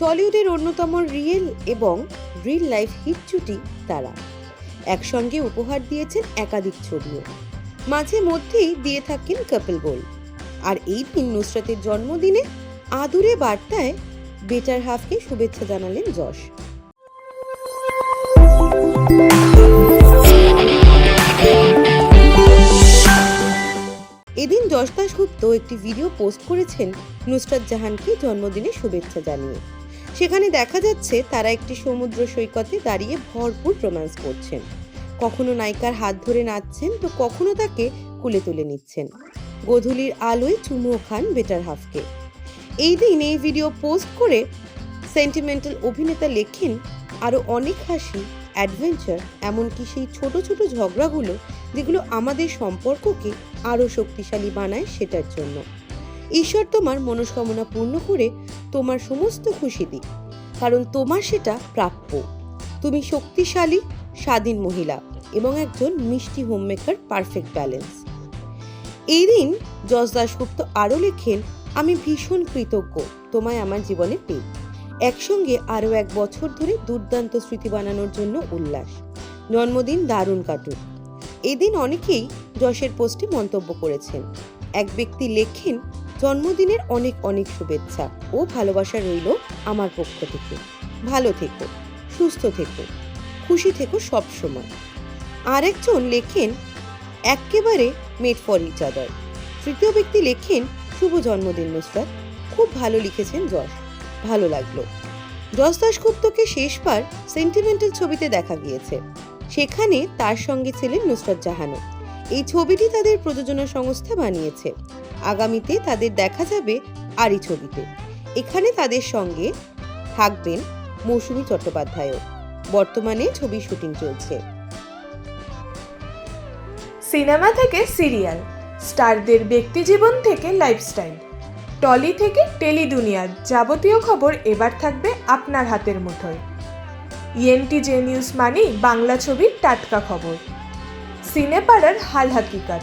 টলিউডের অন্যতম রিয়েল এবং reel life hit জুটি তারা। একসঙ্গে উপহার দিয়েছেন একাধিক ছবিও। মাঝে মধ্যেই দিয়ে থাকেন কাপল গোল। আর এই দিন নুসরাতের জন্মদিনে আদুরে বার্তায় বেটার হাফকে শুভেচ্ছা জানালেন যশ। এদিন যশ দাশগুপ্ত একটি ভিডিও পোস্ট করেছেন নুসরাত জাহানকে জন্মদিনে শুভেচ্ছা জানিয়ে। সেখানে দেখা যাচ্ছে তারা একটি সমুদ্র সৈকতে দাঁড়িয়ে ভরপুর রোম্যান্স করছেন। কখনো নায়িকার হাত ধরে নাচছেন, তো কখনো তাকে কুলে তুলে নিচ্ছেন। গোধূলির আলোয় চুমুও খান বেটার হাফকে। এই দিন এই ভিডিও পোস্ট করে সেন্টিমেন্টাল অভিনেতা লেখেন আরও অনেক হাসি, অ্যাডভেঞ্চার, এমনকি সেই ছোট ছোট ঝগড়াগুলো যেগুলো আমাদের সম্পর্ককে আরও শক্তিশালী বানায় সেটার জন্য। ঈশ্বর তোমার মনস্কামনা পূর্ণ করে তোমার সমস্ত খুশি দিক, কারণ তোমার সেটা প্রাপ্য। তুমি শক্তিশালী, স্বাধীন মহিলা এবং একজন মিষ্টি হোমমেকার পারফেক্ট ব্যালেন্স এই দিন যশ দাশগুপ্ত আরও লেখেন, আমি ভীষণ কৃতজ্ঞ তোমায় আমার জীবনে পেয়ে। একসঙ্গে আরও এক বছর ধরে দুর্দান্ত স্মৃতি বানানোর জন্য উল্লাস। জন্মদিন দারুণ কাটুক। এদিন অনেকেই যশের পোস্টে মন্তব্য করেছেন। এক ব্যক্তি লেখেন জন্মদিনের অনেক অনেক শুভেচ্ছা ও ভালোবাসা রইল আমার পক্ষ থেকে। ভালো থেকো, সুস্থ থেকো, খুশি থেকো সব সময়। আরেকজন লেখেন, এক্কেবারে মেড ফর ইচ আদার তৃতীয় ব্যক্তি লেখেন, শুভ জন্মদিন নুসরাত খুব ভালো লিখেছেন যশ ভালো লাগল। যশ দাশগুপ্তকে শেষবার সেন্টিমেন্টাল ছবিতে দেখা গিয়েছে। সেখানে তার সঙ্গে ছিলেন নুসরাত জাহানও এই ছবিটি তাদের প্রযোজনা সংস্থা বানিয়েছে। আগামীতে তাদের দেখা যাবে আরি ছবিতে। এখানে তাদের সঙ্গে থাকবেন মৌসুমী চট্টোপাধ্যায়ও। বর্তমানে ছবি শুটিং চলছে। সিনেমা থেকে সিরিয়াল, স্টারদের ব্যক্তিজীবন থেকে লাইফস্টাইল, টলি থেকে টেলি দুনিয়ার যাবতীয় খবর এবার থাকবে আপনার হাতের মুঠোয়। ইএনটি জে নিউজ মানেই বাংলা ছবির টাটকা খবর। সিনেপাড়ার হাল হাকিকাত